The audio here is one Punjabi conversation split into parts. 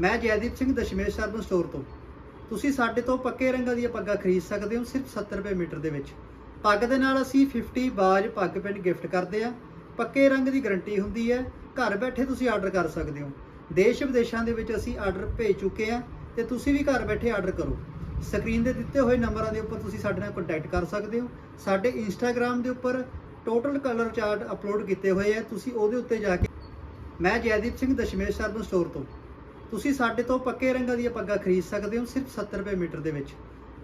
ਮੈਂ ਜੈਦੀਪ ਸਿੰਘ ਦਸ਼ਮੇਸ਼ ਸਰਬਨ ਸਟੋਰ ਤੋਂ। ਤੁਸੀਂ ਸਾਡੇ ਤੋਂ ਪੱਕੇ ਰੰਗਾਂ ਦੀਆਂ ਪੱਗਾਂ ਖਰੀਦ ਸਕਦੇ ਹੋ ਸਿਰਫ 70 ਰੁਪਏ ਮੀਟਰ ਦੇ ਵਿੱਚ। ਪੱਗ ਦੇ ਨਾਲ ਅਸੀਂ 50 ਬਾਜ ਪੱਗ ਪਿੰਡ ਗਿਫਟ ਕਰਦੇ ਆ ਪੱਕੇ ਰੰਗ ਦੀ ਗਾਰੰਟੀ ਹੁੰਦੀ ਹੈ। ਘਰ ਬੈਠੇ ਤੁਸੀਂ ਆਰਡਰ ਕਰ ਸਕਦੇ ਹੋ। ਦੇਸ਼ ਵਿਦੇਸ਼ਾਂ ਦੇ ਵਿੱਚ ਅਸੀਂ ਆਰਡਰ ਭੇਜ ਚੁੱਕੇ ਆ ਤੇ ਤੁਸੀਂ ਵੀ ਘਰ ਬੈਠੇ ਆਰਡਰ ਕਰੋ। ਸਕਰੀਨ ਦੇ ਦਿੱਤੇ ਹੋਏ ਨੰਬਰਾਂ ਦੇ ਉੱਪਰ ਤੁਸੀਂ ਸਾਡੇ ਨਾਲ ਕੰਟੈਕਟ ਕਰ ਸਕਦੇ ਹੋ। ਸਾਡੇ ਇੰਸਟਾਗ੍ਰam ਦੇ ਉੱਪਰ ਟੋਟਲ ਕਲਰ ਚਾਰਟ ਅਪਲੋਡ ਕੀਤੇ ਹੋਏ ਆ। ਤੁਸੀਂ ਉਹਦੇ ਉੱਤੇ ਜਾ ਕੇ ਮੈਂ ਜੈਦੀਪ ਸਿੰਘ ਦਸ਼ਮੇਸ਼ ਸਰਬਨ ਸਟੋਰ ਤੋਂ। ਤੁਸੀਂ ਸਾਡੇ ਤੋਂ ਪੱਕੇ ਰੰਗਾਂ ਦੀਆਂ ਪੱਗਾਂ ਖਰੀਦ ਸਕਦੇ ਹੋ ਸਿਰਫ 70 ਰੁਪਏ ਮੀਟਰ ਦੇ ਵਿੱਚ।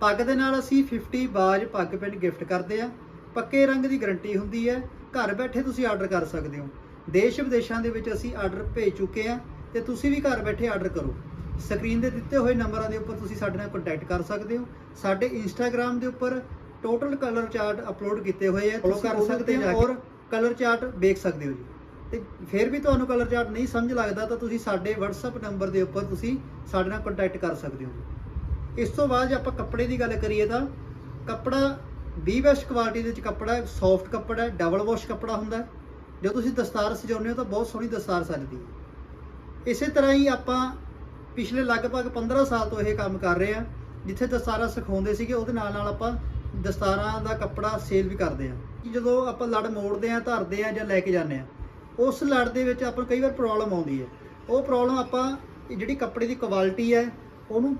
ਪੱਗ ਦੇ ਨਾਲ ਅਸੀਂ 50 ਬਾਜ ਪੱਗ ਪਿੰਡ ਗਿਫਟ ਕਰਦੇ ਆ ਪੱਕੇ ਰੰਗ ਦੀ ਗਾਰੰਟੀ ਹੁੰਦੀ ਹੈ। ਘਰ ਬੈਠੇ ਤੁਸੀਂ ਆਰਡਰ ਕਰ ਸਕਦੇ ਹੋ। ਦੇਸ਼ ਵਿਦੇਸ਼ਾਂ ਦੇ ਵਿੱਚ ਅਸੀਂ ਆਰਡਰ ਭੇਜ ਚੁੱਕੇ ਆ ਤੇ ਤੁਸੀਂ ਵੀ ਘਰ ਬੈਠੇ ਆਰਡਰ ਕਰੋ। ਸਕਰੀਨ ਦੇ ਦਿੱਤੇ ਹੋਏ ਨੰਬਰਾਂ ਦੇ ਉੱਪਰ ਤੁਸੀਂ ਸਾਡੇ ਨਾਲ ਕੰਟੈਕਟ ਕਰ ਸਕਦੇ ਹੋ। ਸਾਡੇ ਇੰਸਟਾਗ੍ਰam ਦੇ ਉੱਪਰ ਟੋਟਲ ਕਲਰ ਚਾਰਟ ਅਪਲੋਡ ਕੀਤੇ ਹੋਏ ਆ। ਤੁਸੀਂ ਕਰ ਸਕਦੇ ਹੋ ਔਰ ਕਲਰ ਚਾਰਟ ਵੇਖ ਸਕਦੇ ਹੋ ਜੀ। ਤੇ ਫਿਰ ਵੀ ਤੁਹਾਨੂੰ ਕਲਰ ਚਾਰਟ ਨਹੀਂ ਸਮਝ ਲੱਗਦਾ ਤਾਂ ਤੁਸੀਂ ਸਾਡੇ WhatsApp ਨੰਬਰ ਦੇ ਉੱਪਰ ਤੁਸੀਂ ਸਾਡੇ ਨਾਲ ਕੰਟੈਕਟ ਕਰ ਸਕਦੇ ਹੋ ਇਸ ਤੋਂ ਬਾਅਦ ਜੇ ਆਪਾਂ ਕੱਪੜੇ ਦੀ ਗੱਲ ਕਰੀਏ ਤਾਂ ਕੱਪੜਾ ਬੀ ਬੈਸਟ ਕੁਆਲਿਟੀ ਦੇ ਵਿੱਚ ਕੱਪੜਾ ਹੈ ਸੌਫਟ ਕੱਪੜਾ ਹੈ ਡਬਲ ਵਾਸ਼ ਕੱਪੜਾ ਹੁੰਦਾ ਹੈ। ਜਦੋਂ ਤੁਸੀਂ ਦਸਤਾਰ ਸਜਾਉਂਦੇ ਹੋ ਤਾਂ ਬਹੁਤ ਸੋਹਣੀ ਦਸਤਾਰ ਸਜਦੀ ਹੈ। ਇਸੇ ਤਰ੍ਹਾਂ ਹੀ ਆਪਾਂ ਪਿਛਲੇ ਲਗਭਗ 15 ਸਾਲ ਤੋਂ ਇਹ ਕੰਮ ਕਰ ਰਹੇ ਆ ਜਿੱਥੇ ਦਸਤਾਰਾਂ ਸਿਖਾਉਂਦੇ ਸੀਗੇ, ਉਹਦੇ ਨਾਲ ਨਾਲ ਆਪਾਂ ਦਸਤਾਰਾਂ ਦਾ ਕੱਪੜਾ ਸੇਲ ਵੀ ਕਰਦੇ ਆ ਜਦੋਂ ਆਪਾਂ ਲੜ ਮੋੜਦੇ ਆ ਧਰਦੇ ਆ ਜਾਂ ਲੈ ਕੇ ਜਾਂਦੇ ਆ ਉਸ ਲੜ ਦੇ ਵਿੱਚ ਆਪਾਂ ਨੂੰ ਕਈ ਵਾਰ ਪ੍ਰੋਬਲਮ ਆਉਂਦੀ ਹੈ। ਉਹ ਪ੍ਰੋਬਲਮ ਆਪਾਂ ਇਹ ਜਿਹੜੀ ਕੱਪੜੇ ਦੀ ਕੁਆਲਿਟੀ ਹੈ ਉਹਨੂੰ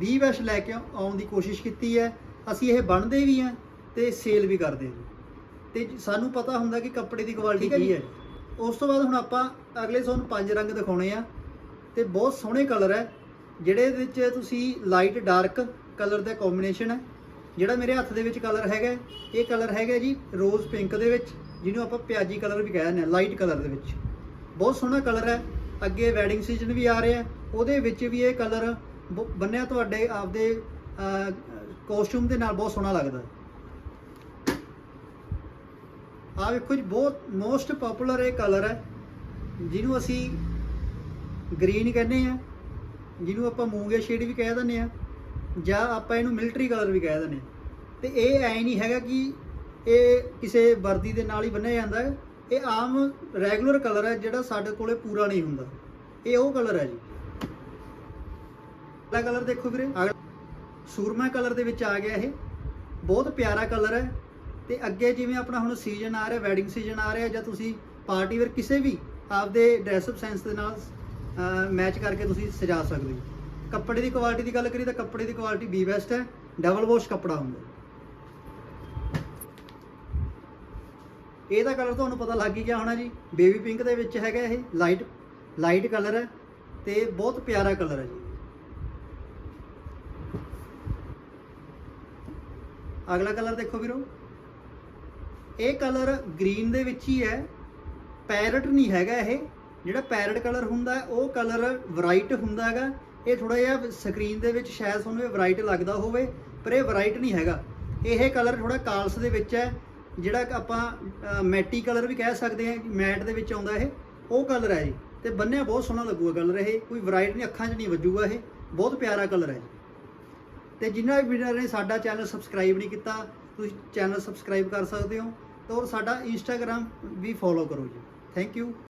20 ਵੈਸ਼ ਲੈ ਕੇ ਆਉਣ ਦੀ ਕੋਸ਼ਿਸ਼ ਕੀਤੀ ਹੈ। ਅਸੀਂ ਇਹ ਬਣਦੇ ਵੀ ਆ ਤੇ ਸੇਲ ਵੀ ਕਰਦੇ ਹਾਂ। ਤੇ ਸਾਨੂੰ ਪਤਾ ਹੁੰਦਾ ਕਿ ਕੱਪੜੇ ਦੀ ਕੁਆਲਿਟੀ ਕੀ ਹੈ। ਉਸ ਤੋਂ ਬਾਅਦ ਹੁਣ ਆਪਾਂ ਅਗਲੇ ਤੁਹਾਨੂੰ ਪੰਜ ਰੰਗ ਦਿਖਾਉਣੇ ਆ। ਤੇ ਬਹੁਤ ਸੋਹਣੇ ਕਲਰ ਹੈ ਜਿਹੜੇ ਵਿੱਚ ਤੁਸੀਂ ਲਾਈਟ ਡਾਰਕ ਕਲਰ ਦਾ ਕੰਬੀਨੇਸ਼ਨ ਹੈ। ਜਿਹੜਾ ਮੇਰੇ ਹੱਥ ਦੇ ਵਿੱਚ ਕਲਰ ਹੈਗਾ ਇਹ ਕਲਰ ਹੈਗਾ ਜੀ ਰੋਜ਼ ਪਿੰਕ ਦੇ ਵਿੱਚ। ਜਿਹਨੂੰ ਆਪਾਂ ਪਿਆਜੀ ਕਲਰ ਵੀ ਕਹਿ ਦਿੰਦੇ ਆ ਲਾਈਟ ਕਲਰ ਦੇ ਵਿੱਚ। ਬਹੁਤ ਸੋਹਣਾ ਕਲਰ ਹੈ। ਅੱਗੇ ਵੈਡਿੰਗ ਸੀਜ਼ਨ ਵੀ ਆ ਰਿਹਾ ਉਹਦੇ ਵਿੱਚ ਵੀ ਇਹ ਕਲਰ ਬੰਨਿਆ ਤੁਹਾਡੇ ਆਪਦੇ ਕੋਸਟਿਊਮ ਦੇ ਨਾਲ ਬਹੁਤ ਸੋਹਣਾ ਲੱਗਦਾ ਆ ਵੇਖੋ ਜੀ, ਬਹੁਤ ਮੋਸਟ ਪਪੂਲਰ ਇਹ ਕਲਰ ਹੈ, ਜਿਹਨੂੰ ਅਸੀਂ ਗ੍ਰੀਨ ਕਹਿੰਦੇ ਆ ਜਿਹਨੂੰ ਆਪਾਂ ਮੂੰਗੇ ਸ਼ੇਡ ਵੀ ਕਹਿ ਦਿੰਦੇ ਆ ਜਾਂ ਆਪਾਂ ਇਹਨੂੰ ਮਿਲਟਰੀ ਕਲਰ ਵੀ ਕਹਿ ਦਿੰਦੇ ਆ ਤੇ ਇਹ ਐ ਨਹੀਂ ਹੈਗਾ ਕਿ ਇਹ ਕਿਸੇ ਵਰਦੀ ਦੇ ਨਾਲ ਹੀ ਬੰਨਿਆ ਜਾਂਦਾ ਹੈ। ਇਹ ਆਮ ਰੈਗੂਲਰ ਕਲਰ ਹੈ, ਜਿਹੜਾ ਸਾਡੇ ਕੋਲੇ ਪੂਰਾ ਨਹੀਂ ਹੁੰਦਾ। ਇਹ ਉਹ ਕਲਰ ਹੈ ਜੀ। ਅਗਲਾ ਕਲਰ ਦੇਖੋ ਵੀਰੇ। ਅਗਲਾ ਸੂਰਮਾ ਕਲਰ ਦੇ ਵਿੱਚ ਆ ਗਿਆ ਇਹ। ਬਹੁਤ ਪਿਆਰਾ ਕਲਰ ਹੈ। ਤੇ ਅੱਗੇ ਜਿਵੇਂ ਆਪਣਾ ਹੁਣ ਸੀਜ਼ਨ ਆ ਰਿਹਾ ਵੈਡਿੰਗ ਸੀਜ਼ਨ ਆ ਰਿਹਾ, ਜਾਂ ਤੁਸੀਂ ਪਾਰਟੀ ਵੇਅਰ ਕਿਸੇ ਵੀ ਆਪਦੇ ਡਰੈਸਅਪ ਸੈਂਸ ਦੇ ਨਾਲ ਮੈਚ ਕਰਕੇ ਤੁਸੀਂ ਸਜਾ ਸਕਦੇ ਹੋ। ਕੱਪੜੇ ਦੀ ਕੁਆਲਿਟੀ ਦੀ ਗੱਲ ਕਰੀ ਤਾਂ ਕੱਪੜੇ ਦੀ ਕੁਆਲਿਟੀ ਬੀ ਬੈਸਟ ਹੈ। ਡਬਲ ਵਾਸ਼ ਕੱਪੜਾ ਹੁੰਦਾ। ਇਹਦਾ ਕਲਰ ਤੁਹਾਨੂੰ ਪਤਾ ਲੱਗ ਹੀ ਗਿਆ ਹੋਣਾ ਜੀ। ਬੇਬੀ ਪਿੰਕ ਦੇ ਵਿੱਚ ਹੈਗਾ ਇਹ ਲਾਈਟ ਲਾਈਟ ਕਲਰ ਹੈ ਤੇ ਬਹੁਤ ਪਿਆਰਾ ਕਲਰ ਹੈ ਜੀ। ਅਗਲਾ ਕਲਰ ਦੇਖੋ ਵੀਰੋ। ਇਹ ਕਲਰ ਗ੍ਰੀਨ ਦੇ ਵਿੱਚ ਹੀ ਹੈ। ਪੈਰਟ ਨਹੀਂ ਹੈਗਾ ਇਹ। ਜਿਹੜਾ ਪੈਰਟ ਕਲਰ ਹੁੰਦਾ ਉਹ ਕਲਰ ਵਰਾਈਟ ਹੁੰਦਾ ਹੈਗਾ। ਇਹ ਥੋੜਾ ਜਿਹਾ ਸਕਰੀਨ ਦੇ ਵਿੱਚ ਸ਼ਾਇਦ ਤੁਹਾਨੂੰ ਇਹ ਵਰਾਈਟ ਲੱਗਦਾ ਹੋਵੇ, ਪਰ ਇਹ ਵਰਾਈਟ ਨਹੀਂ ਹੈਗਾ। ਇਹ ਕਲਰ ਥੋੜਾ ਕਾਲਸ ਦੇ ਵਿੱਚ ਹੈ। ਜਿਹੜਾ ਆਪਾਂ ਮੈਟੀ ਕਲਰ ਵੀ ਕਹਿ ਸਕਦੇ ਹਾਂ, ਮੈਟ ਦੇ ਵਿੱਚ ਆਉਂਦਾ ਇਹ, ਉਹ ਕਲਰ ਹੈ ਜੀ। ਤੇ ਬੰਨਿਆ ਬਹੁਤ ਸੋਹਣਾ ਲੱਗੂਗਾ ਕਲਰ ਇਹ, ਕੋਈ ਵਰਾਈਟ ਨਹੀਂ, ਅੱਖਾਂ 'ਚ ਨਹੀਂ ਵੱਜੂਗਾ ਇਹ, ਬਹੁਤ ਪਿਆਰਾ ਕਲਰ ਹੈ ਜੀ। ਤੇ ਜਿਨ੍ਹਾਂ ਵੀ ਵੀਰਾਂ ਨੇ ਸਾਡਾ ਚੈਨਲ ਸਬਸਕ੍ਰਾਈਬ ਨਹੀਂ ਕੀਤਾ, ਤੁਸੀਂ ਚੈਨਲ ਸਬਸਕ੍ਰਾਈਬ ਕਰ ਸਕਦੇ ਹੋ ਤੇ ਔਰ ਸਾਡਾ ਇੰਸਟਾਗ੍ਰam ਵੀ ਫੋਲੋ ਕਰੋ ਜੀ। Thank you